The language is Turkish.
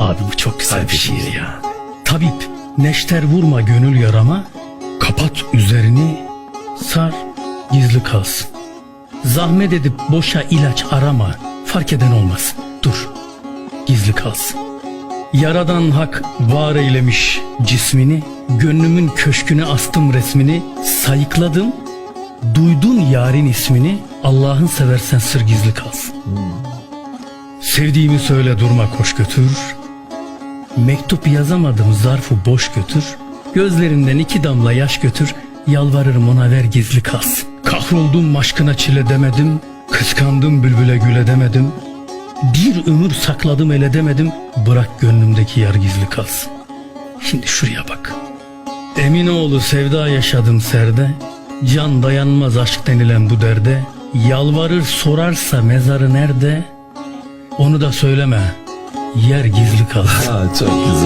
Abi bu çok güzel bir şiir ya. Tabip neşter vurma gönül yarama, kapat üzerini, sar gizli kalsın. Zahmet edip boşa ilaç arama, fark eden olmaz. Dur, gizli kalsın. Yaradan hak var eylemiş cismini, gönlümün köşküne astım resmini, sayıkladım, duydun yarın ismini, Allah'ın seversen sır gizli kalsın. Sevdiğimi söyle durma koş götür, mektup yazamadım zarfı boş götür, gözlerimden iki damla yaş götür, yalvarırım ona ver gizli kalsın. Kahroldum aşkına çile demedim, kıskandım bülbüle güle demedim, bir ömür sakladım ele demedim Bırak gönlümdeki yar gizli kalsın. Şimdi şuraya bak. Eminoğlu sevda yaşadım serde Can dayanmaz aşk denilen bu derde. Yalvarır sorarsa mezarı nerede Onu da söyleme Yer gizli kalsın Ha, çok güzel.